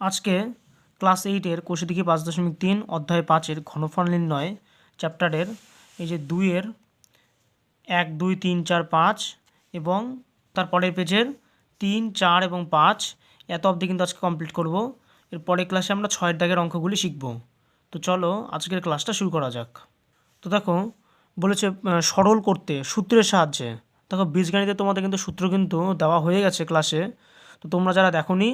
আজকে ক্লাস এইটের কোষিদিঘি পাঁচ দশমিক তিন, অধ্যায় পাঁচের ঘনফল নির্ণয় চ্যাপ্টারের এই যে দুইয়ের এক, দুই, তিন, চার, পাঁচ এবং তার পরের পেজের তিন, চার এবং পাঁচ, এত অবধি কিন্তু আজকে কমপ্লিট করব। এর পরের ক্লাসে আমরা ছয়ের দাগের অঙ্কগুলি শিখব। তো চলো আজকের ক্লাসটা শুরু করা যাক। তো দেখো, বলেছে সরল করতে, সূত্রের সাহায্যে। দেখো, বীজগণিতে তোমাদের কিন্তু সূত্র কিন্তু দেওয়া হয়ে গেছে ক্লাসে তো তোমরা যারা দেখোনি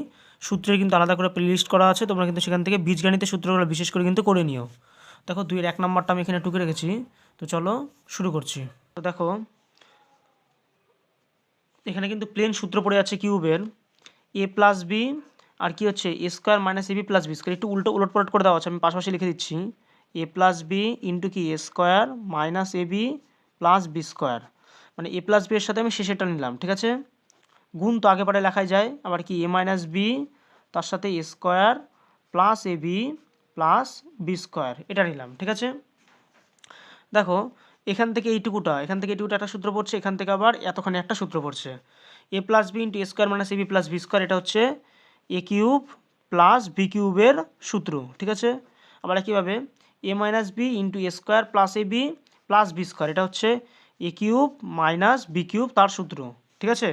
সূত্রের কিন্তু আলাদা করে প্লেলিস্ট করা আছে, তোমরা কিন্তু সেখান থেকে বীজগণিতের সূত্রগুলো বিশেষ করে কিন্তু করে নিও। দেখো, দুইয়ের এক নাম্বারটা আমি এখানে টুকে রেখেছি, তো চলো শুরু করছি। তো দেখো, এখানে কিন্তু প্লেন সূত্র পড়ে আছে কিউবের এ প্লাস বি আর কি হচ্ছে A square minus B plus B square একটু উল্টো উলট পালট করে দেওয়া আছে, আমি পাশাপাশি লিখে দিচ্ছি। এ প্লাস বি ইন্টু কি? A square minus A B plus B square মানে এ প্লাস বি এর সাথে আমি শেষেরটা নিলাম, ঠিক আছে? গুণ তো আগে পরে লেখাই যায়, আবার কি? এ মাইনাস বি তার সাথে square plus A B plus B square এটা নিলাম, ঠিক আছে? দেখো, এখান থেকে এইটুকুটা, এখান থেকে এইটুকুটা একটা সূত্র পড়ছে, এখান থেকে আবার এতখানি একটা সূত্র পড়ছে। A plus B into A square minus A B plus B square এটা হচ্ছে এ কিউব প্লাস বি কিউবের সূত্র, ঠিক আছে? আবার কীভাবে? A minus B into A square plus A B plus B square এটা হচ্ছে A cube minus B cube তার সূত্র, ঠিক আছে?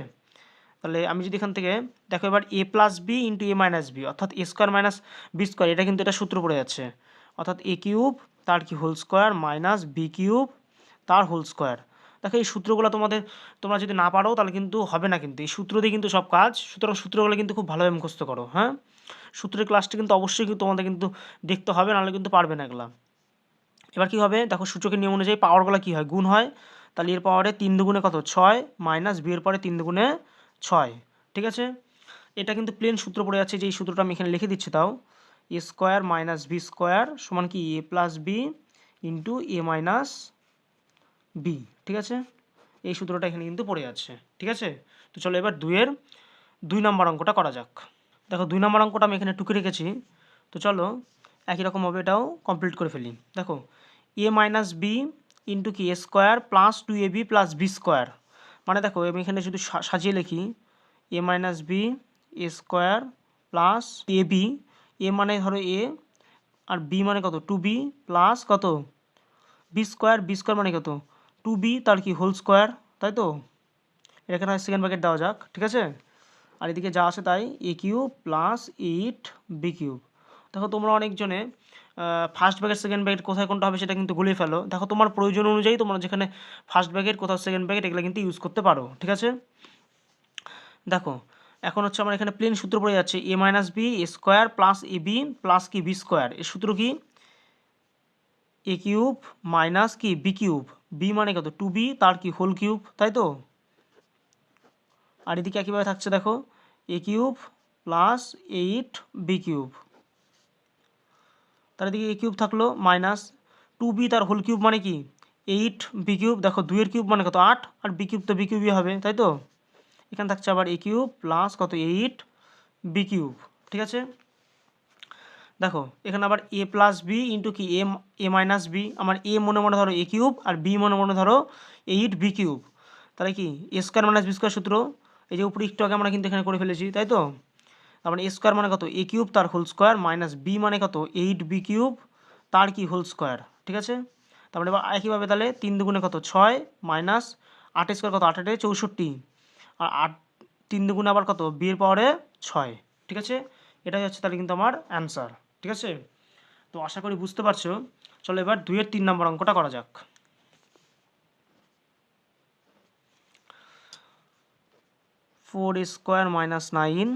তাহলে আমি যদি এখান থেকে দেখো এবার A plus B into A minus B অর্থাৎ A square minus B square এটা কিন্তু এটা সূত্র পড়ে যাচ্ছে। অর্থাৎ এ কিউব তার কি whole square minus B cube তার হোল স্কোয়ার দেখো এই সূত্রগুলো তোমাদের, তোমরা যদি না পারো, তাহলে কিন্তু হবে না কিন্তু। এই সূত্র দিয়ে কিন্তু সব কাজ, সুতরাং সূত্রগুলো কিন্তু খুব ভালোভাবে মুখস্থ করো হ্যাঁ? সূত্রের ক্লাসটা কিন্তু অবশ্যই কিন্তু তোমাদের কিন্তু দেখতে হবে, নাহলে কিন্তু পারবে না এগুলা। এবার কি হবে? দেখো সূচকের নিয়ম অনুযায়ী পাওয়ারগুলো কি হয়? গুণ হয়। তাহলে এর পাওয়ারে তিন দুগুণে কত? ছয় মাইনাস বি এর পরে তিন দুগুণে ছয়, ঠিক আছে? এটা কিন্তু প্লেন সূত্র পড়ে যাচ্ছে যে এই সূত্রটা আমি এখানে লিখে দিচ্ছি তাও। A square minus B square সমান কি? A plus B into A minus B ঠিক আছে? এই সূত্রটা এখানে কিন্তু পড়ে যাচ্ছে ঠিক আছে? তো চলো এবার দুইয়ের দুই নম্বর অঙ্কটা করা যাক। দেখো, দুই নম্বর অঙ্কটা আমি এখানে টুকে রেখেছি। তো চলো, একই রকমভাবে এটাও কমপ্লিট করে ফেলি। দেখো এ মাইনাস বি ইন্টু কি? A square plus two A B plus B square মানে দেখো, আমি এখানে শুধু সাজিয়ে লিখি A minus B square plus A B A মানে ধরো এ আর বি মানে কত? টু বি প্লাস কত? বি স্কোয়ার বি স্কোয়ার মানে কত? টু বি তার কি? হোল স্কোয়ার তাই তো? এখানে সেকেন্ড ব্র্যাকেট দেওয়া যাক, ঠিক আছে? আর এদিকে যা আছে তাই A cube plus eight B cube দেখো তোমরা অনেকজনে ফার্স্ট ব্যাগের সেকেন্ড ব্যাগেট কোথায় কোনটা হবে সেটা কিন্তু গুলিয়ে ফেলো। দেখো তোমার প্রয়োজন অনুযায়ী তোমরা যেখানে ফার্স্ট ব্যাগেট কোথাও সেকেন্ড ব্যাগেট এগুলো কিন্তু ইউজ করতে পারো, ঠিক আছে? দেখো এখন হচ্ছে আমার এখানে প্লেন সূত্র পড়ে যাচ্ছে। A minus B square plus A B plus কি বি স্কোয়ার এর সূত্র কি? এ কিউব মাইনাস কি? বি কিউব বি মানে কত? টু বি তার কি? হোল কিউব তাই তো? আর এদিকে একইভাবে থাকছে, দেখো। A cube plus eight B cube তার এদিকে এ কিউব থাকল মাইনাস টু বি তার হোল কিউব মানে কি? এইট বি কিউব দেখো, দুইয়ের কিউব মানে কত? আট, আর বি কিউব তো বি কিউবই হবে, তাই তো? এখানে থাকছে আবার এ কিউব প্লাস কত এইট বি কিউব, ঠিক আছে? দেখো, এখানে আবার এ প্লাস বি ইন্টু কি? এ এ মাইনাস বি আমার এ মনে মনে ধরো এ কিউব আর বি মনে মনে ধরো এইট বি কিউব। তাহলে কি? A square minus B square সূত্র, এই যে উপরে একটু আগে আমরা কিন্তু এখানে করে ফেলেছি, তাই তো? তার মানে এ স্কোয়ার মানে কত? এ কিউব, তার হোল স্কোয়ার মাইনাস বি মানে কত? এইট বি কিউব, তার কি হোল স্কোয়ার ঠিক আছে? তারপরে এবার একইভাবে তাহলে তিন দুগুণে কত? ছয় মাইনাস আট স্কোয়ার কত? আট আটে চৌষট্টি। আর আট, তিন দুগুণে আবার কত? বিয়ের পাওয়ারে ছয়। ঠিক আছে? এটাই হচ্ছে তাহলে কিন্তু আমার অ্যান্সার ঠিক আছে? তো আশা করি বুঝতে পারছ। চলো এবার দুইয়ের তিন নম্বর অঙ্কটা করা যাক। Four square minus nine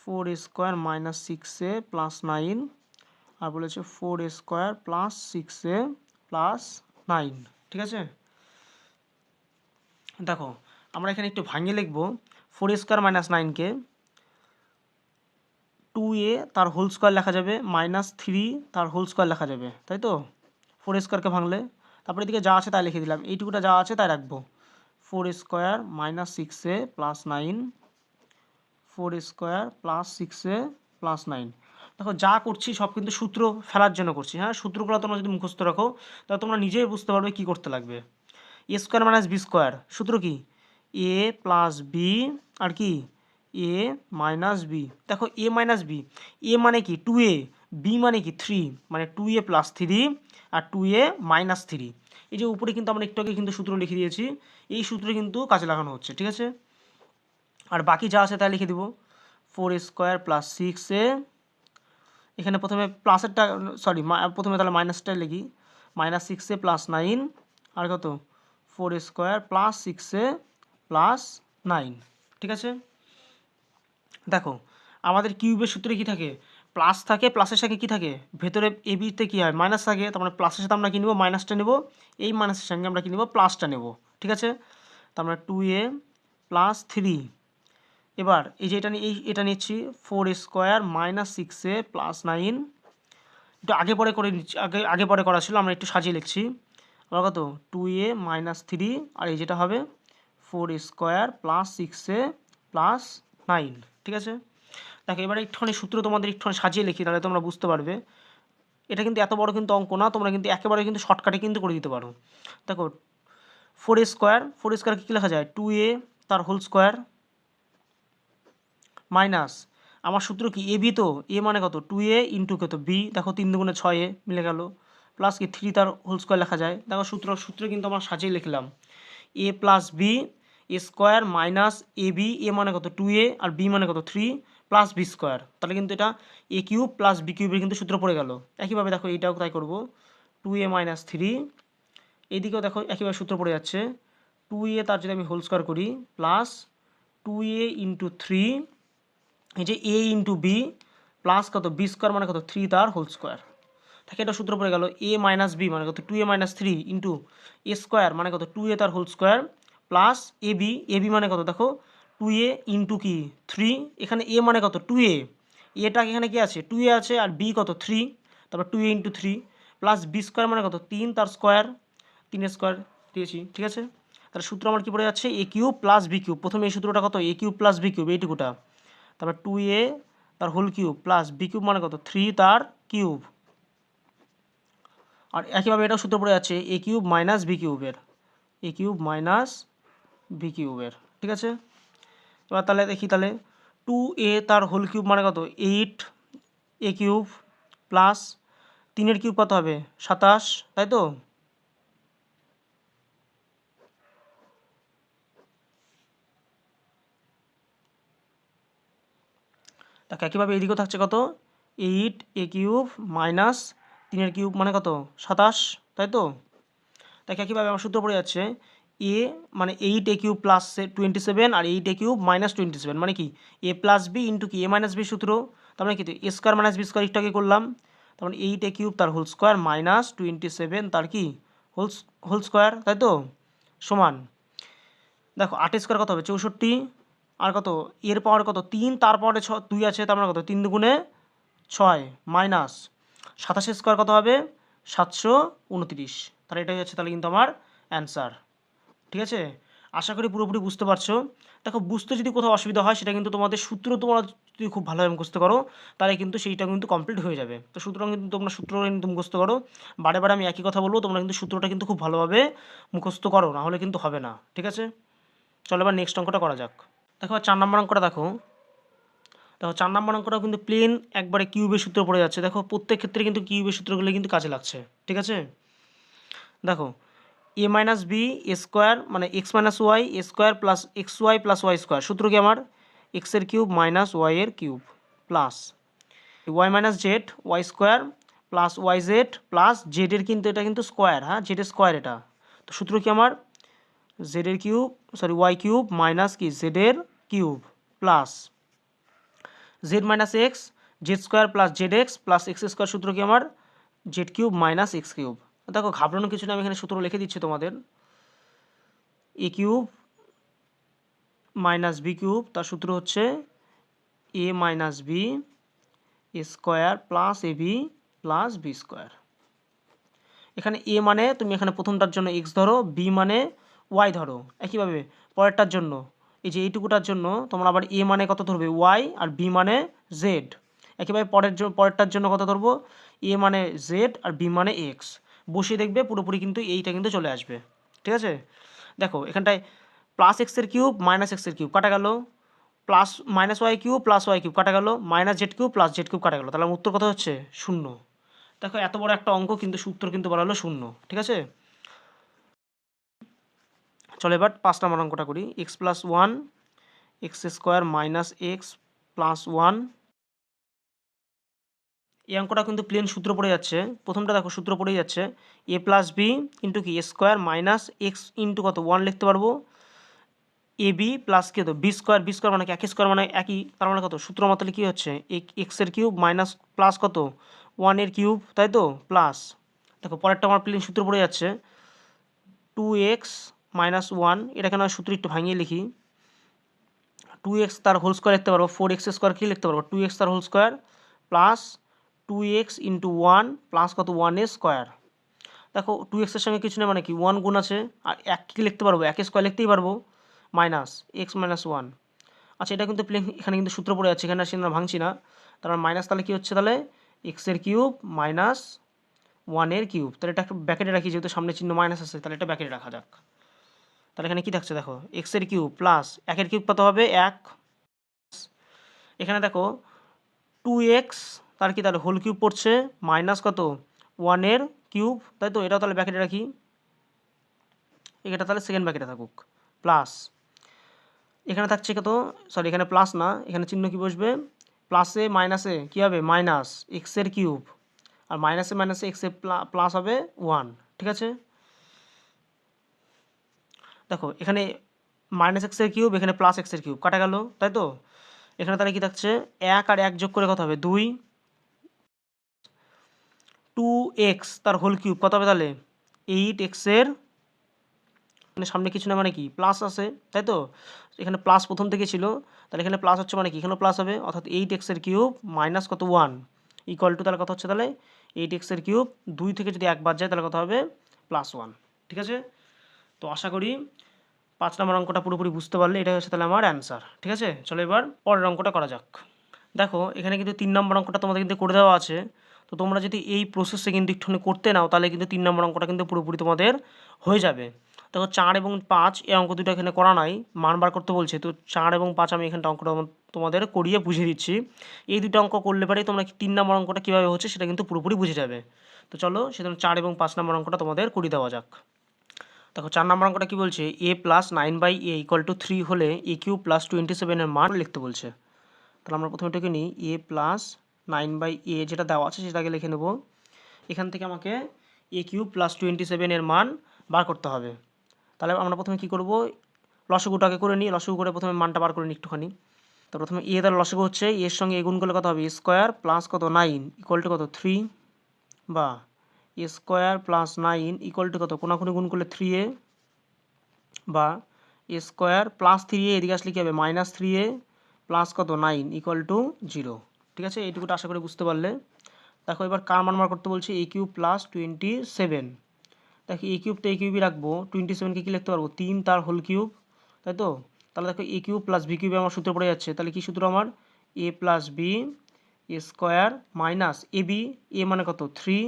four square minus six A plus nine আর বলেছে four square plus six A plus nine ঠিক আছে? দেখো আমরা এখানে একটু ভাঙিয়ে লিখব ফোর স্কোয়ার মাইনাস নাইনকে টু এ তার হোল স্কোয়ার লেখা যাবে মাইনাস থ্রি তার হোল স্কোয়ার লেখা যাবে, তাই তো? ফোর স্কোয়ারকে ভাঙলে। তারপরে এদিকে যা আছে তাই লিখে দিলাম, এইটুকুটা যা আছে তাই রাখব। Four square minus six A plus nine four square plus six A plus nine দেখো, যা করছি সব কিন্তু সূত্র ফেলার জন্য করছি হ্যাঁ? সূত্রগুলো তোমরা যদি মুখস্থ রাখো, তাহলে তোমরা নিজেই বুঝতে পারবে কী করতে লাগবে। A square minus B square সূত্র কি? এ প্লাস বি আর কি? এ মাইনাস বি দেখো এ মাইনাস বি এ মানে কি? টু এ বি মানে কি? থ্রি মানে টু এ প্লাস থ্রি আর টু এ মাইনাস থ্রি এই যে উপরে কিন্তু আমরা একটু আগে কিন্তু সূত্র লিখে দিয়েছি। এই সূত্রে কিন্তু কাজে লাগানো হচ্ছে, ঠিক আছে? আর বাকি যা আছে তাই লিখে দিব। Four square plus six A এখানে প্রথমে প্লাসেরটা সরি প্রথমে তাহলে মাইনাসটা লিখি। মাইনাস সিক্সে প্লাস নাইন আর কত? ফোর স্কোয়ার প্লাস সিক্সে প্লাস নাইন ঠিক আছে? দেখো, আমাদের কিউবের সূত্রে কি থাকে? প্লাস থাকে প্লাসের সাথে কি থাকে? ভেতরে এ বিতে কী হয়? মাইনাস থাকে, তার মানে প্লাসের সাথে আমরা কী নেব? মাইনাসটা নেব। এই মাইনাসের সঙ্গে আমরা কী নেব? প্লাসটা নেব, ঠিক আছে? তার মানে টু এ প্লাস থ্রি এবার, এই যে এটা এই, এটা নিচ্ছি four square minus six A plus nine একটু আগে পরে করে নিচ্ছি, আগে আগে পরে করা ছিল, আমরা একটু সাজিয়ে লিখছি। আবার কত? টু এ মাইনাস থ্রি আর এই যেটা হবে four square plus six plus nine, ঠিক আছে? দেখো, এবারে একটুখানি সূত্র তোমাদের একটুখানি সাজিয়ে লিখি, তাহলে তোমরা বুঝতে পারবে। এটা কিন্তু এত বড় কিন্তু অঙ্ক না, তোমরা কিন্তু একেবারে কিন্তু শর্টকাটে কিন্তু করে দিতে পারো। দেখো ফোর স্কোয়ার ফোর স্কোয়ার কী লেখা যায়? টু এ তার হোল স্কোয়ার মাইনাস আমার সূত্র কি? এ বি তো? এ মানে কত? টু এ ইন্টু কত? বি দেখো, তিন দুগুণে ছয় এ মিলে গেল। প্লাস কি? থ্রি তার হোল স্কোয়ার লেখা যায়। দেখো, সূত্র সূত্র কিন্তু আমরা সাজিয়ে লিখলাম। A plus B square minus A B A মানে কত? টু এ আর বি মানে কত? থ্রি প্লাস বি স্কোয়ার তাহলে কিন্তু এটা এ কিউব প্লাস বি কিউবের কিন্তু সূত্র পড়ে গেল। একইভাবে দেখো এইটাও তাই করব। টু এ মাইনাস থ্রি এইদিকেও দেখো একইভাবে সূত্র পড়ে যাচ্ছে। টু এ তার যদি আমি হোল স্কোয়ার করি plus two A into three এই যে এ ইন্টু বি প্লাস কত? বি স্কোয়ার মানে কত? থ্রি তার হোল স্কোয়ার থাকে এটা সূত্র পড়ে গেল। এ মাইনাস বি মানে কত? Two A minus three into A square মানে কত? টু এ তার whole square plus A B A B মানে কত? দেখো টু এ ইন্টু কি? থ্রি এখানে এ মানে কত? টু এ এটা এখানে কি আছে? টু এ আছে, আর বি কত? থ্রি তারপর two A into three plus B square মানে কত? তিন, তার স্কোয়ার তিনের স্কোয়ার দিয়েছি, ঠিক আছে? তাহলে সূত্র আমার কি পড়ে যাচ্ছে? A cube plus B cube প্রথমে এই সূত্রটা কত? A cube plus B cube এইটুকুটা। তারপর টু এ তার whole cube plus B cube মানে কত? থ্রি তার কিউব আর একইভাবে এটাও সূত্র পড়ে যাচ্ছে এ কিউব মাইনাস বি কিউবের এ কিউব মাইনাস বি কিউবের ঠিক আছে? এবার তাহলে দেখি তাহলে টু এ তার হোল কিউব মানে কত? এইট এ কিউব প্লাস তিনের কিউব কত হবে? সাতাশ, তাই তো? দেখো, একইভাবে এদিকেও থাকছে কত? এইট এ কিউব মাইনাস তিনের কিউব মানে কত? সাতাশ, তাই তো? দেখো, একইভাবে আমার সূত্র পড়ে যাচ্ছে এ মানে eight A cube plus twenty seven R eight A cube minus twenty seven মানে কি? এ প্লাস বি ইন্টু কি? এ মাইনাস বি সূত্র। তার মানে কি? A square minus B square আগে করলাম? তার মানে এইট এ কিউব তার whole square minus twenty seven তার কি? হোল হোল স্কোয়ার তাই তো? সমান। দেখো, আট স্কোয়ার কত হবে? চৌষট্টি। আর কত? এর পাওয়ার কত? তিন, তার পাওয়ারে ছ, দুই আছে, তার মানে কত? তিন দুগুণে ছয় মাইনাস সাতাশ স্কোয়ার কত হবে? সাতশো উনত্রিশ। তাহলে এটাই হচ্ছে তাহলে কিন্তু আমার অ্যান্সার ঠিক আছে? আশা করি পুরোপুরি বুঝতে পারছ। দেখো, বুঝতে যদি কোথাও অসুবিধা হয়, সেটা কিন্তু তোমাদের সূত্র তোমরা যদি খুব ভালোভাবে মুখস্থ করো, তাহলে কিন্তু সেইটা কিন্তু কমপ্লিট হয়ে যাবে। তো সুতরাং কিন্তু তোমরা সূত্র কিন্তু মুখস্থ করো। বারে বারে আমি একই কথা বলব, তোমরা কিন্তু সূত্রটা কিন্তু খুব ভালোভাবে মুখস্থ করো, না হলে কিন্তু হবে না। ঠিক আছে? চলো এবার নেক্সট অঙ্কটা করা যাক। দেখো, চার নম্বর অঙ্কটা দেখো। দেখো, চার নম্বর অঙ্কটাও কিন্তু প্লেন একবারে কিউবের সূত্র পড়ে যাচ্ছে। দেখো, প্রত্যেক ক্ষেত্রে কিন্তু কিউবের সূত্রগুলো কিন্তু কাজে লাগছে। ঠিক আছে? দেখো এ মাইনাস বি স্কোয়ার মানে X minus Y square plus X Y plus Y square. সূত্র কি আমার? এক্সের কিউব মাইনাস ওয়াইয়ের cube plus. Y minus Z, Y square plus Y Z plus জেডের কিন্তু এটা কিন্তু স্কোয়ার হ্যাঁ? জেডের স্কোয়ার এটা। তো সূত্র কি আমার? জেডের cube, sorry, Y cube minus কি? জেডের cube plus. Z minus X, Z square plus Z X plus X square সূত্র কি আমার? Z cube minus X cube. দেখো, ঘাবড়ানোর কিছু না, আমি এখানে সূত্র লিখে দিচ্ছি তোমাদের। A cube minus B cube তার সূত্র হচ্ছে A minus B square plus A B plus B square এখানে এ মানে তুমি এখানে প্রথমটার জন্য এক্স ধরো বি মানে ওয়াই ধরো, একইভাবে পরেরটার জন্য। এই যে এইটুকুটার জন্য তোমরা আবার এ মানে কত ধরবে? ওয়াই আর বি মানে জেড একইভাবে পরের জন্য পরেরটার জন্য কত ধরবো? এ মানে জেড আর বি মানে এক্স বসিয়ে দেখবে, পুরোপুরি কিন্তু এইটা কিন্তু চলে আসবে। ঠিক আছে? দেখো, এখানটায় প্লাস এক্সের কিউব মাইনাস এক্সের কিউব কাটা গেল। Plus minus Y cube plus Y cube কাটা গেল। Minus Z cube plus Z cube কাটা গেল। তাহলে উত্তর কথা হচ্ছে? শূন্য। দেখো, এত বড় একটা অঙ্ক কিন্তু সূত্র কিন্তু বলা হলো শূন্য। ঠিক আছে? চলো এবার পাঁচ নম্বর অঙ্কটা করি। X plus one X square minus X plus one এই অঙ্কটা কিন্তু প্লেন সূত্র পড়ে যাচ্ছে। প্রথমটা দেখো, সূত্র পড়ে যাচ্ছে। এ প্লাস বি ইন্টু কি স্কোয়ার মাইনাস এক্স ইন্টু কত? ওয়ান লিখতে পারব। এ বি প্লাস কি হতো বি স্কোয়ার বি স্কোয়ার মানে কি? একই স্কোয়ার মানে একই, তার মানে কত? সূত্র মতলে কী হচ্ছে? এক্সের কিউব মাইনাস প্লাস কত? ওয়ানের কিউব তাই তো? প্লাস দেখো, পরেরটা আমার প্লেন সূত্র পড়ে যাচ্ছে। টু এক্স মাইনাস ওয়ান এটাকে নয় সূত্র একটু ভাঙিয়ে লিখি। টু এক্স তার হোল স্কোয়ার লিখতে পারব। ফোর এক্স স্কোয়ার কী লিখতে পারব? টু এক্স তার whole square plus two X into one plus কত ওয়ান এ স্কোয়ার দেখো টু এক্সের সঙ্গে কিছু নেই মানে কি? ওয়ান গুণ আছে। আর এক কী লিখতে পারব? এক স্কোয়ার লিখতেই পারব। মাইনাস এক্স মাইনাস ওয়ান আচ্ছা এটা কিন্তু প্লেন এখানে কিন্তু সূত্র পড়ে যাচ্ছে। এখানে আমরা ভাঙছি না। তার মাইনাস তাহলে কী হচ্ছে তাহলে? এক্সের কিউব মাইনাস ওয়ানের কিউব তাহলে এটা ব্যাকেটে রাখি, যেহেতু সামনে চিহ্ন মাইনাস আছে, তাহলে এটা ব্যাকেটে রাখা যাক। তাহলে এখানে কী থাকছে দেখো? এক্সের কিউব প্লাস একের কিউব কত হবে? এক। এখানে দেখো টু এক্স তার কি তাহলে হোল কিউব পড়ছে? মাইনাস কত? ওয়ানের কিউব তাই তো? এটাও তাহলে ব্যাকেটে রাখি। এটা তাহলে সেকেন্ড ব্যাকেটে থাকুক। প্লাস এখানে থাকছে কত? সরি এখানে প্লাস না, এখানে চিহ্ন কি বসবে? প্লাসে মাইনাসে কী হবে? মাইনাস এক্সের কিউব আর মাইনাসে মাইনাসে এক্সে প্লাস হবে ওয়ান ঠিক আছে? দেখো, এখানে মাইনাস এক্সের কিউব এখানে প্লাস এক্সের কিউব কাটা গেল, তাই তো? এখানে তাহলে কি থাকছে? এক আর এক যোগ করে কত হবে? দুই। টু এক্স তার হোল কিউব কত হবে তাহলে? এইট এক্সের মানে সামনে কিছু না মানে কি? প্লাস আছে, তাই তো? এখানে প্লাস প্রথম থেকে ছিল, তাহলে এখানে প্লাস হচ্ছে মানে কি? এখানেও প্লাস হবে, অর্থাৎ এইট এক্সের কিউব মাইনাস কত? ওয়ান ইকুয়াল টু তাহলে কত হচ্ছে তাহলে? এইট এক্সের কিউব দুই থেকে যদি একবার যায়, তাহলে কত হবে? প্লাস ওয়ান ঠিক আছে? তো আশা করি পাঁচ নম্বর অঙ্কটা পুরোপুরি বুঝতে পারলে এটা হচ্ছে তাহলে আমার অ্যান্সার ঠিক আছে? চলো এবার পরের অঙ্কটা করা যাক। দেখো, এখানে কিন্তু তিন নম্বর অঙ্কটা তোমাদের কিন্তু করে দেওয়া আছে। তো তোমরা যদি এই প্রসেসে কিন্তু একটুখানি করতে নাও, তাহলে কিন্তু তিন নম্বর অঙ্কটা কিন্তু পুরোপুরি তোমাদের হয়ে যাবে। দেখো চার এবং পাঁচ এই অঙ্ক দুটো এখানে করা নাই, মান বার করতে বলছে, তো চার এবং পাঁচ আমি এখানটা অঙ্কটা তোমাদের করিয়ে বুঝিয়ে দিচ্ছি। এই দুটো অঙ্ক করলে পারে তোমরা তিন নম্বর অঙ্কটা কীভাবে হচ্ছে সেটা কিন্তু পুরোপুরি বুঝে যাবে। তো চলো সেজন্য চার এবং পাঁচ নম্বর অঙ্কটা তোমাদের করিয়ে দেওয়া যাক। দেখো চার নম্বর অঙ্কটা কী বলছে? A plus nine by A equal to three হলে এ কিউ প্লাস টোয়েন্টি সেভেনের মান লিখতে বলছে। তাহলে আমরা প্রথমে এটাকে নিই A plus nine by A যেটা দেওয়া আছে সেটাকে লিখে নেব। এখান থেকে আমাকে এ কিউ প্লাস টোয়েন্টি সেভেনের মান বার করতে হবে। তাহলে আমরা প্রথমে কী করব? লসগুটাকে করে নিই। লসগু করে প্রথমে মানটা বার করে নিই একটুখানি। তো প্রথমে এ তার লসগু হচ্ছে এর সঙ্গে এ গুণ করলে কত হবে? স্কোয়ার প্লাস কত? নাইন ইকুয়াল টু কত? থ্রি বা square plus nine equal to কত? কোনাকুনি গুণ করলে থ্রি এ বা স্কোয়ার প্লাস থ্রি এ এদিকে আসলে কী হবে? মাইনাস থ্রি এ প্লাস কত? নাইন ইকুয়াল টু জিরো ঠিক আছে? এইটুকুটা আশা করে বুঝতে পারলে। দেখো, এবার কার মান বার করতে বলছি? A cube plus twenty seven দেখো এ কিউব তো এ কিউবই রাখব। টোয়েন্টি সেভেনকে কী লিখতে পারব? তিন তার হোল কিউব তাই তো? তাহলে দেখো এ কিউব প্লাস বি কিউবে আমার সূত্র পড়ে যাচ্ছে। তাহলে কী সূত্র আমার? A plus B A square minus A B A মানে কত? থ্রি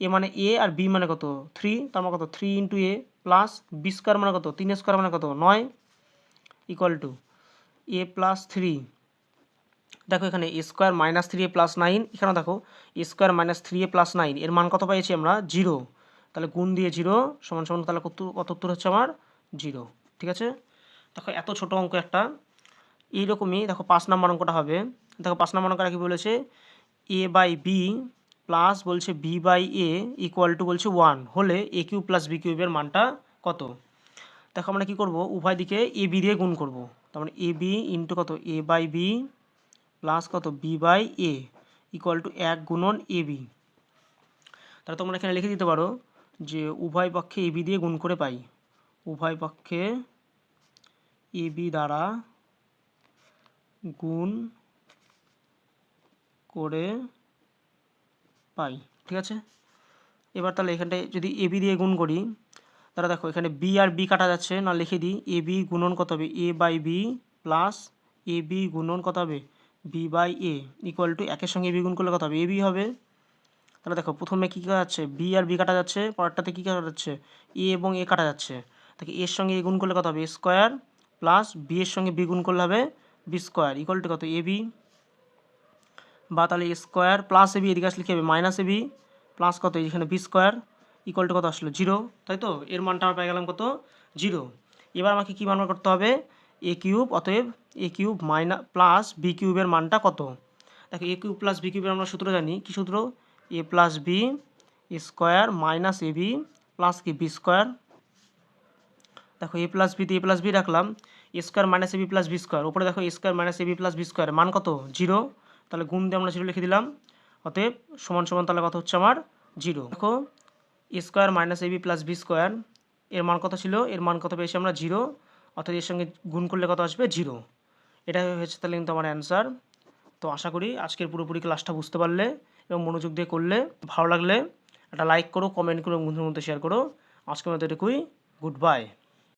এ মানে এ আর বি মানে কত? থ্রি তার মানে কত? Three into A plus B square মানে কত? তিন স্কোয়ার মানে কত? নয়। Equal to A plus three দেখো এখানে square minus three A plus nine এখানে দেখো square minus three A plus nine এর মান কত পেয়েছি আমরা? জিরো তাহলে গুণ দিয়ে জিরো সমান সমান তাহলে কত কত উত্তর হচ্ছে আমার? জিরো ঠিক আছে? দেখো এত ছোট অঙ্ক একটা। এইরকমই দেখো পাঁচ নম্বর অঙ্কটা হবে। দেখো পাঁচ নম্বর অঙ্কটা কি বলেছে? এ বাই বি প্লাস বলছে B by A equal to বলছে ওয়ান হলে এ কিউ প্লাস বি কিউবের মানটা কত? দেখো আমরা কী করব? উভয় দিকে এ বি দিয়ে গুণ করব। তার মানে এ বি ইন্টু কত? এ বাই বি প্লাস কত? B by A equal to এক গুণন এ বি। তাহলে তোমরা এখানে লিখে দিতে পারো যে উভয় পক্ষে এ বি দিয়ে গুণ করে পাই। উভয় পক্ষে এ বি দ্বারা গুণ করে পাই। ঠিক আছে? এবার তাহলে এখানটায় যদি এ বি দিয়ে গুণ করি, তাহলে দেখো এখানে বি আর বি কাটা যাচ্ছে। না লিখে দিই, এ বি গুণন কত হবে? A by B plus A B গুণন কত হবে? B by A equal to একের সঙ্গে বি গুণ করলে কত হবে? এ বি হবে। তাহলে দেখো, প্রথমে কী কাটা যাচ্ছে বি আর বি কাটা যাচ্ছে, পরেরটাতে কী কাটা যাচ্ছে? এ এবং এ কাটা যাচ্ছে। তাকে এর সঙ্গে এ গুণ করলে কত হবে? স্কোয়ার প্লাস বি এর সঙ্গে বি গুণ করলে হবে বি স্কোয়ার ইকুয়াল টু কত? এ বি বা তাহলে এ স্কোয়ার প্লাস এবি এদিকে আসলে কী হবে? মাইনাস এবি প্লাস কত? এখানে বি স্কোয়ার ইকুয়াল টু কত আসলো? জিরো তাই তো? এর মানটা আমরা পেয়ে গেলাম কত? জিরো এবার আমাকে কী মান করতে হবে? এ কিউব অতএব A cube minus plus B কিউবের মানটা কত? দেখো এ কিউব প্লাস বি কিউবের আমরা সূত্র জানি। কী সূত্র? A plus B square minus A B plus কি? বি স্কোয়ার দেখো এ প্লাস বিতে এ প্লাস বি রাখলাম। A square minus B plus B square উপরে দেখো square minus A B plus B square মান কত? জিরো তাহলে গুণ দিয়ে আমরা জিরো লিখে দিলাম। অতএব সমান সমান তাহলে কত হচ্ছে আমার? জিরো দেখো square minus A B plus B square এর মান কত ছিল? এর মান কত পেয়েছি আমরা? জিরো অর্থাৎ এর সঙ্গে গুণ করলে কত আসবে? জিরো এটা হয়েছে তাহলে কিন্তু আমার অ্যান্সার তো আশা করি আজকের পুরোপুরি ক্লাসটা বুঝতে পারলে এবং মনোযোগ দিয়ে করলে ভালো লাগলে একটা লাইক করো কমেন্ট করো বন্ধুর মধ্যে শেয়ার করো। আজকের মতো এটুকুই। Good bye